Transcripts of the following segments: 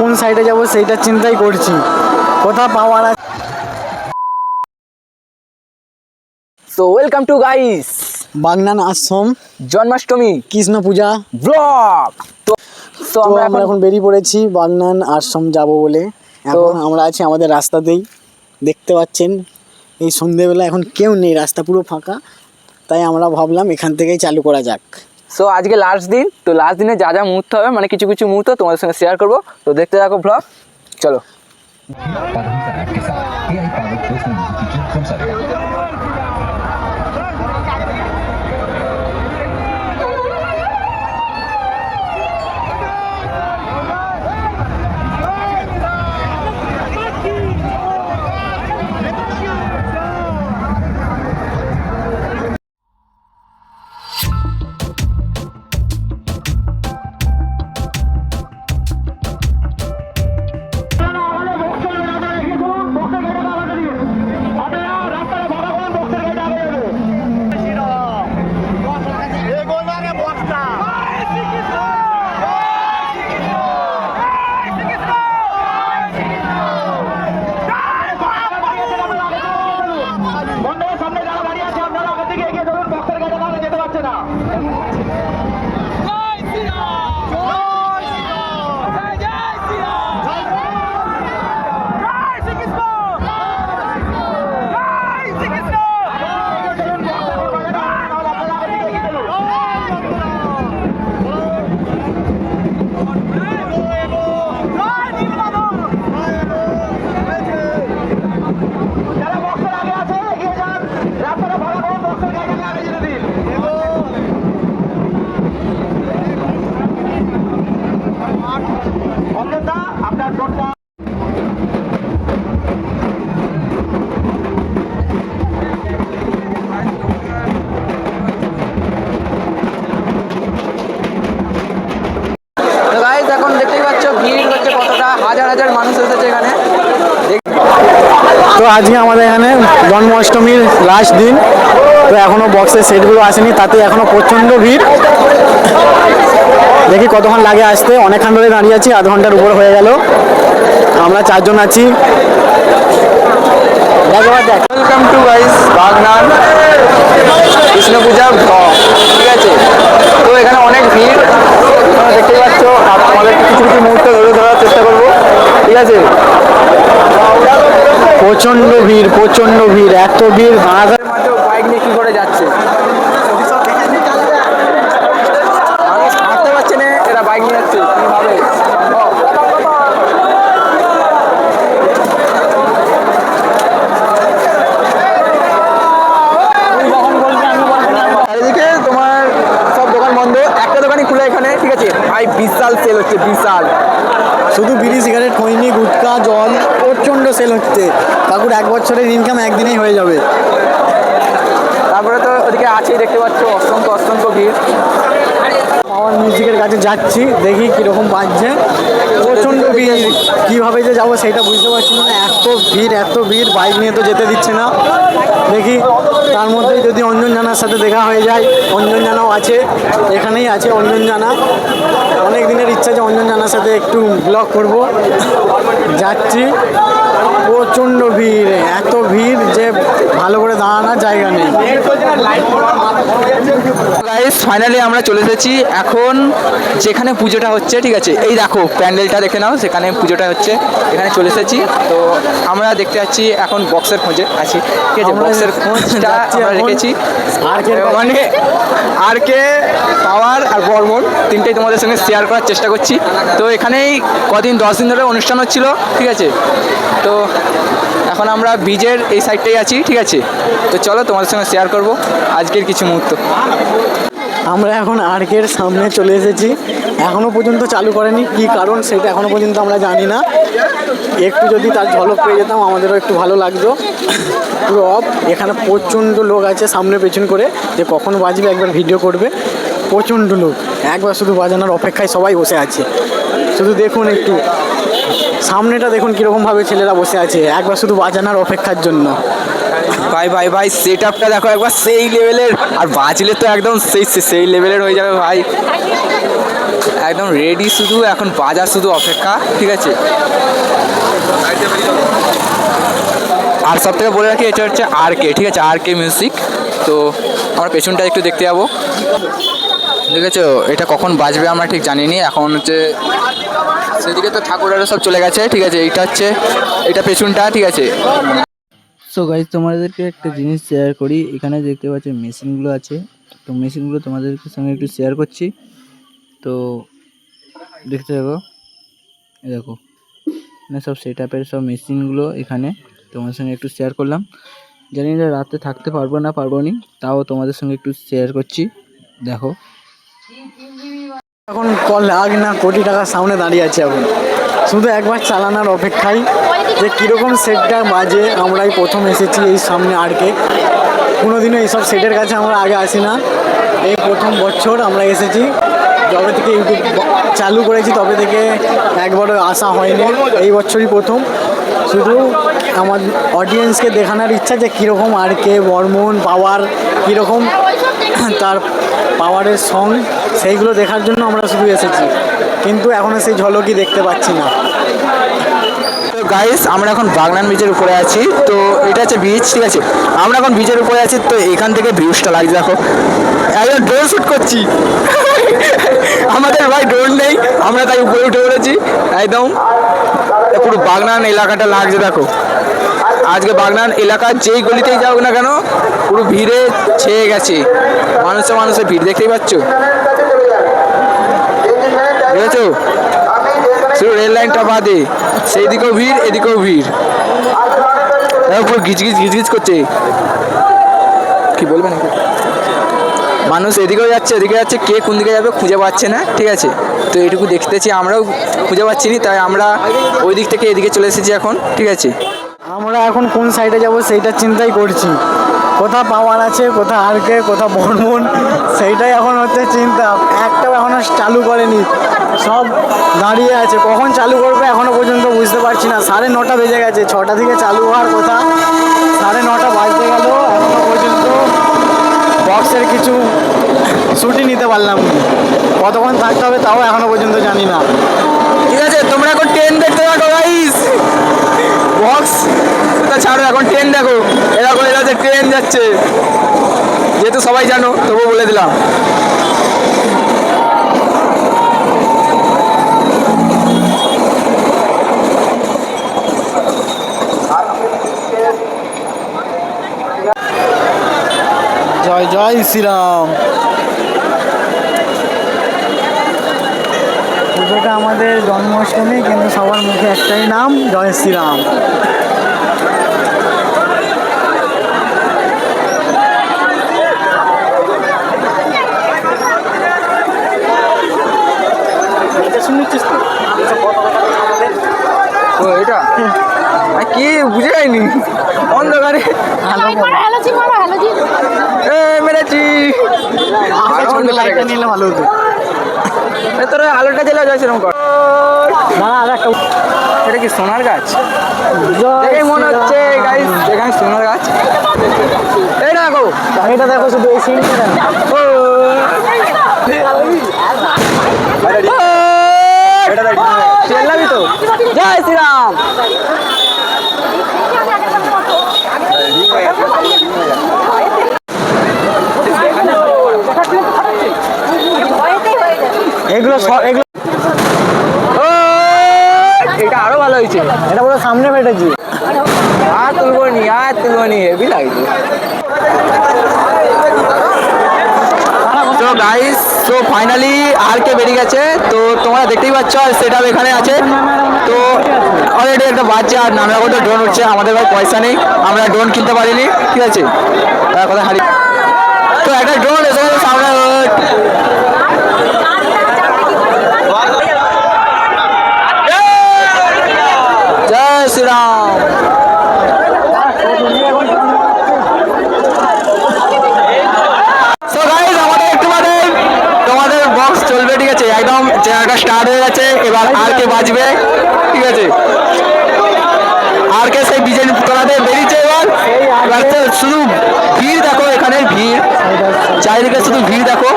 কোন সাইডে যাব সেইটা চিন্তাই করছি। কোথা পাওয়ার আছে? So welcome to guys Bagnan Ashram. Janmashtami. Krishna puja. Blog তো আমরা আমরা এখন এখন বেরিয়ে পড়েছি বাগনান আশ্রম যাব বলে। এখন আমরা আছি আমাদের রাস্তাতেই। দেখতে পাচ্ছেন এই সন্ধেবেলা এখন কেউ নেই রাস্তা পুরো ফাঁকা। তাই আমরা ভাবলাম এখান থেকেই চালু করা যাক। সো আজকে লাস্ট দিন, তো লাস্ট দিনে যা যা মুহূর্ত হবে মানে কিছু কিছু মুহূর্ত তোমাদের সঙ্গে শেয়ার করব। তো দেখতে থাকো ব্লগ চলো। এখন দেখতেই হাজার হাজার মানুষ এসেছে এখানে। তো আজকে আমাদের এখানে জন্মাষ্টমীর লাস্ট দিন। তো এখনও বক্সের সেটগুলো আসেনি, তাতে এখনও প্রচণ্ড ভিড়। দেখি কতক্ষণ লাগে আসতে। অনেকক্ষণ ধরে দাঁড়িয়ে আছি, আধ ঘণ্টার উপর হয়ে গেল। আমরা চারজন আছি। Welcome to guys Bagnan, Krishna puja ঠিক আছে? তো এখানে অনেক ভিড়। তোমরা দেখতেই পাচ্ছ, আর তোমাদের কিছু কিছু মুহূর্ত ধরে ধরার চেষ্টা করব। ঠিক আছে? প্রচণ্ড ভিড় প্রচণ্ড ভিড়, এত ভিড় দাঁড়াতে মাত্র বাইক নিয়ে কি করে যাচ্ছে মানুষ হাঁটতে পারছে না এরা বাইক নিয়ে যাচ্ছে কীভাবে চারিদিকে তোমার সব দোকান বন্ধ একটা দোকানই খুলে এখানে ঠিক আছে ভাই বিশাল সেল হচ্ছে বিশাল। শুধু বিড়ি সিগারেট খৈনি গুটকা জল প্রচণ্ড সেল হচ্ছে। কাকুর এক বছরের ইনকাম একদিনেই হয়ে যাবে। তারপরে তো ওদিকে আছেই দেখতে পাচ্ছ অসংখ্য অসংখ্য ভিড়। পাওয়ার মিউজিকের কাছে যাচ্ছি দেখি কীরকম বাজছে। প্রচণ্ড ভিড়। কীভাবে যে যাব সেটা বুঝতে পারছি না। এত ভিড় এত ভিড় বাইক নিয়ে তো যেতে দিচ্ছে না। দেখি। তার মধ্যে যদি অঞ্জন জানার সাথে দেখা হয়ে যায়, অঞ্জন জানাও আছে, এখানেই আছে অঞ্জন জানা। অনেক দিনের ইচ্ছা যে অঞ্জন জানার সাথে একটু ব্লগ করব। যাচ্ছি প্রচণ্ড ভিড়, এত ভিড় যে ভালো করে দাঁড়ানোর জায়গা নেই। গাইস ফাইনালি আমরা চলে এসেছি। এখন যেখানে পুজোটা হচ্ছে ঠিক আছে? এই দেখো প্যান্ডেলটা দেখে নাও সেখানে পুজোটা হচ্ছে। এখানে চলে এসেছি। তো আমরা দেখতে পাচ্ছি এখন বক্সের খোঁজে। আছি। ঠিক আছে বক্সের খোঁজটা আমরা রেখেছি। আর কে মানে আর কে পাওয়ার আর বর্মন তিনটেই তোমাদের সঙ্গে শেয়ার করার চেষ্টা করছি। তো এখানেই কদিন দশ দিন ধরে অনুষ্ঠান হচ্ছিল ঠিক আছে? তো এখন আমরা বীজের এই সাইডটাই আছি, ঠিক আছে? তো চলো তোমাদের সঙ্গে শেয়ার করব আজকের কিছু মুহূর্ত। আমরা এখন আর্কের সামনে চলে এসেছি। এখনও পর্যন্ত চালু করেনি। কি কারণ সেটা এখনও পর্যন্ত আমরা জানি না। একটু যদি তার ঝলক পেয়ে যেতাম, আমাদেরও একটু ভালো লাগতো। পুরো অফ এখানে প্রচণ্ড লোক আছে সামনে পেছন করে। যে কখন বাজবে, একবার ভিডিও করবে। প্রচণ্ড লোক। একবার শুধু বাজানোর অপেক্ষায় সবাই বসে আছে। শুধু দেখুন একটু। সামনেটা দেখুন কীরকমভাবে ছেলেরা বসে আছে। একবার শুধু বাজানোর অপেক্ষার জন্য। ভাই ভাই ভাই সেট আপটা দেখো, একবার সেই লেভেলের আর বাজলে তো একদম সেই, সেই- লেভেলের হয়ে যাবে ভাই। একদম রেডি শুধু, এখন বাজার শুধু অপেক্ষা, ঠিক আছে? আর সব থেকে বলে রাখি, এটা হচ্ছে আর কে ঠিক আছে? আর কে মিউজিক তো আমরা পেছনটা একটু দেখতে যাব। দেখেছ? এটা কখন বাজবে আমরা ঠিক জানিনি। এখন হচ্ছে সেদিকে তো ঠাকুরেরা সব চলে গেছে, ঠিক আছে? এইটা হচ্ছে, এটা পেছনটা, ঠিক আছে? সো গাইজ তোমাদেরকে একটা জিনিস শেয়ার করি। এখানে দেখতে পাচ্ছ, মেশিনগুলো আছে। তো মেশিনগুলো তোমাদের সঙ্গে একটু শেয়ার করছি। তো দেখতে থাকো। দেখো মানে সব সেট আপের সব মেশিনগুলো এখানে তোমাদের সঙ্গে একটু শেয়ার করলাম। জানি না, রাতে থাকতে পারব না, পারব নি, তাও তোমাদের সঙ্গে একটু শেয়ার করছি। দেখো। এখন ক লাখ না কোটি টাকার সামনে দাঁড়িয়ে আছে এখন। শুধু একবার চালানোর অপেক্ষায় যে কীরকম সেটটা বাজে, আমরাই প্রথম এসেছি এই সামনে আরকে কোনোদিনও এইসব সেটের কাছে আমরা আগে আসি না। এই প্রথম বছর আমরা এসেছি। যবে থেকে ইউটিউব চালু করেছি, তবে থেকে একবারও আসা হয়নি। এই বছরই প্রথম। শুধু আমার অডিয়েন্সকে দেখানোর ইচ্ছা যে কীরকম আর কে, বর্মন, পাওয়ার কীরকম, তার পাওয়ারের সং সেইগুলো দেখার জন্য আমরা শুধু এসেছি। কিন্তু এখনও সেই ঝলকই দেখতে পাচ্ছি না। তো গাইস আমরা এখন বাগনান বিচের উপরে আছি। তো এটা হচ্ছে বিচ ঠিক আছে? আমরা এখন বিচের উপরে আছি, তো এখান থেকে ভিউজটা লাগছে, দেখো। একজন ড্রোন শ্যুট করছি। আমাদের ভাই ড্রোন নেই, আমরা তাই উপরে উঠে পড়েছি, একদম। পুরো বাগনান এলাকাটা লাগছে, দেখো। আজকে বাগনান এলাকার যেই গলিতেই যাও না কেন পুরো ভিড়ে ছেয়ে গেছে। মানুষে মানুষের ভিড়, দেখতেই পাচ্ছ? বুঝেছ শুধু রেল লাইনটা বাদে সেই দিকেও ভিড়, এদিকেও ভিড়। পুরো গিজগিজ গিজগিজ করছে। কি বলবেন মানুষ এদিকেও যাচ্ছে এদিকে যাচ্ছে, কে কোন দিকে যাবে খুঁজে পাচ্ছে না, ঠিক আছে? তো এইটুকু দেখতেছি, আমরাও খুঁজে পাচ্ছি না, তাই আমরা ওই দিক থেকে এদিকে চলে এসেছি এখন, ঠিক আছে? আমরা এখন কোন সাইডে যাব সেইটা চিন্তাই করছি। কোথা পাওয়ার আছে কোথা আরকে কোথা বর্মন সেইটাই এখন হচ্ছে চিন্তা। একটাও এখনও চালু করেনি। সব দাঁড়িয়ে আছে। কখন চালু করবে এখনও পর্যন্ত বুঝতে পারছি না। সাড়ে নটা বেজে গেছে। ছটা থেকে চালু হওয়ার কথা। সাড়ে নটা বাজতে গেল। এখনও পর্যন্ত বক্সের কিছু ছুটি নিতে পারলাম। কতক্ষণ থাকতে হবে তাও এখনও পর্যন্ত জানি না। ঠিক আছে, তোমরা এখন ট্রেন দেখতে গাইস বক্স তা ছাড়ো এখন ট্রেন দেখো। এরকম এরা যে ট্রেন যাচ্ছে। যেহেতু সবাই জানো তবুও বলে দিলাম। জয় জয় শ্রীরাম। পুজোটা আমাদের জন্মাষ্টমী কিন্তু সবার মুখে একটাই নাম জয় শ্রীরাম। শুনেছিস তো ও এটা? কি? বুঝে যায়নি। অন্ধকারে। মেরেছি। নিলে ভালো হতো। তোর আলোটা জ্বালা যায় সেরকম কর। না এটা কি সোনার গাছ? দেখেই মনে হচ্ছে। গাইস এখানে সোনার গাছ। এই দেখো এটা দেখো শুধু এই সিনটা দেখো। চেল্লাবি তো জয় শ্রীরাম। এগুলো এগুলো এটা আরও ভালো হয়েছে। এটা পুরো সামনে ফেটেছি। আর তুলবো নি আর তুলবো নি হেভি লাগছে। তো গাইস তো ফাইনালি আর কে বেরিয়ে গেছে। তো তোমরা দেখতেই পাচ্ছ সেটা এখানে আছে। তো অলরেডি একটা বাচ্চা আর নানা রকম ড্রোন উঠছে। আমাদের ভাই পয়সা নেই, আমরা ড্রোন কিনতে পারিনি, ঠিক আছে? তার কথা হারিয়ে তো একটা ড্রোন এসে গেছে সামনে জয় শ্রীরাম So guys, আমাদের একটু বাদে তোমাদের বক্স চলবে ঠিক আছে একদম চ্যানেলটা স্টার্ট হয়ে গেছে, এবার আর কে বাজবে? ঠিক আছে? আর কে সেই ডিজাইন তোলাতে বেরিয়েছে এবার? এবার তো শুধু ভিড় দেখো, এখানে ভিড়। চারিদিকে শুধু ভিড় দেখো।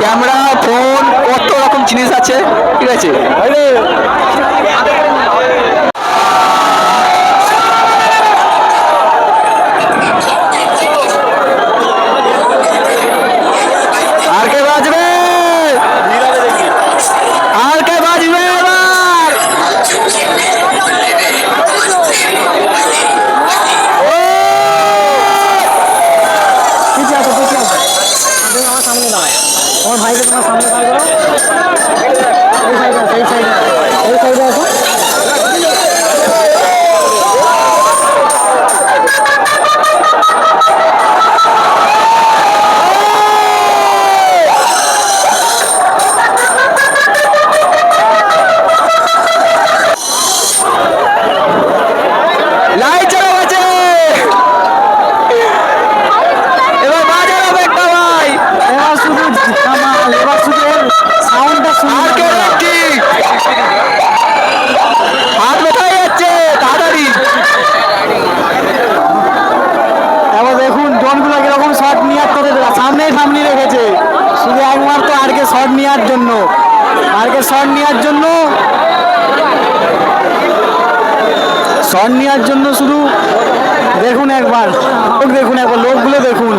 ক্যামেরা, ফোন, কত রকম জিনিস আছে, ঠিক আছে আর কে বাজবে আর কে বাজবে এবার পিছিয়ে আসো পিছিয়ে আসো তুমি আমার সামনে দাঁড়ায় তোমার ভাইকে তোমার সামনে দাঁড় করো এই সাইডে আসো এই সাইডে এই সাইডে আসো লাইট চালাও আছে এবার বাজার হবে একটা ভাই এবার শুধু কামাল এবার শুধু এর সাউন্ডটা আর কে শুনতে কি হাত কোথায় যাচ্ছে তাড়াতাড়ি এবার দেখুন জনগুলো কীরকম শট নেওয়ার করে সামনে সামনে রেখেছে শুধু একমাত্র আরকে শট নেওয়ার জন্য আরকে শট নেওয়ার জন্য শট নেওয়ার জন্য শুধু দেখুন একবার লোক দেখুন একবার, লোকগুলো দেখুন।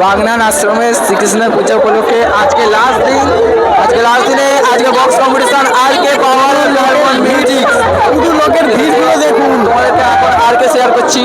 বাগনান আশ্রমে শ্রীকৃষ্ণের পূজা উপলক্ষে আজকে লাস্ট দিন আজকে লাস্ট দিনে বক্স কম্পিটিশন আর কে পাওয়ার মিউজিক শুধু লোকের ভিড়গুলো দেখুন। আর কে শেয়ার করছি।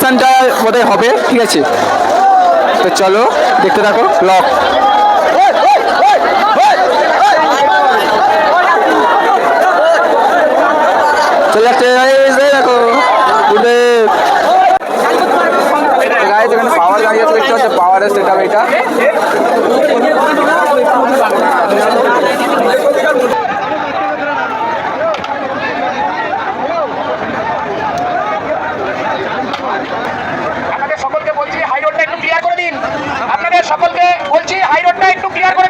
কোথায় বোধহয় হবে ঠিক আছে? তো চলো দেখতে থাকো লক চলে যাচ্ছে এই যে দেখো গুরুদেব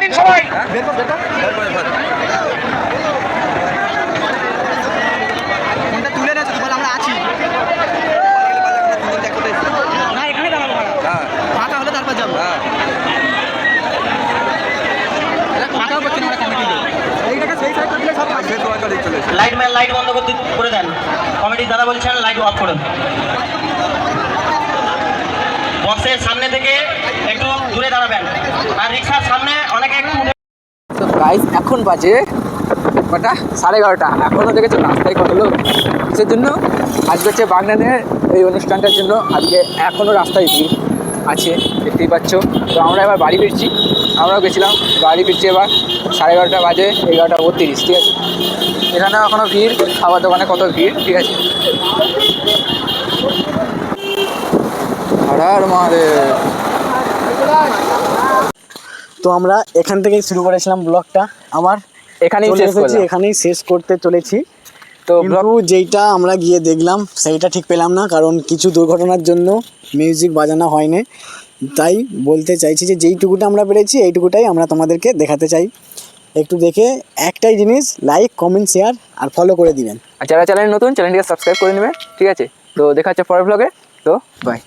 দিন সবাই। তুলে নেছে বলে আমরা আছি। না এখানে দাঁড়াবো ফাঁকা হলে তারপর যাব। ফাঁকা করছি না কমিটি এইটাকে সেই সাইড করলে সব লাইট ম্যান লাইট বন্ধ করতে করে দেন। কমিটির দাদা বলছেন লাইট অফ করুন বক্সের সামনে থেকে একটু দূরে দাঁড়াবেন। আর রিক্সার সামনে অনেকে একটু এখন বাজে কটা? সাড়ে এগারোটা। এখনও দেখেছ রাস্তায় কত লোক? কিসের জন্য আজকে হচ্ছে বাগনানের এই অনুষ্ঠানটার জন্য আজকে এখনও রাস্তায় ভিড় আছে, দেখতেই পাচ্ছ। তো আমরা এবার বাড়ি ফিরছি। আমরাও গেছিলাম, বাড়ি ফিরছি এবার সাড়ে এগারোটা বাজে, এগারোটা বত্রিশ, ঠিক আছে? এখানে এখনও ভিড় খাবার দোকানে কত ভিড়, ঠিক আছে? হরার মারে। তো আমরা এখান থেকেই শুরু করেছিলাম ব্লগটা। আবার এখানেই শেষ করলাম। এখানেই শেষ করতে চলেছি। তো ব্লগ যেইটা আমরা গিয়ে দেখলাম সেইটা ঠিক পেলাম না কারণ কিছু দুর্ঘটনার জন্য মিউজিক বাজানো হয়নি। তাই বলতে চাইছি যে যেইটুকুটা আমরা পেরেছি এইটুকুটাই আমরা তোমাদেরকে দেখাতে চাই। একটু দেখে একটাই জিনিস লাইক কমেন্ট শেয়ার আর ফলো করে দিবেন। আর যারা চ্যানেল নতুন চ্যানেলটিকে সাবস্ক্রাইব করে নেবে ঠিক আছে? তো দেখা হচ্ছে পরের ব্লগে তো বাই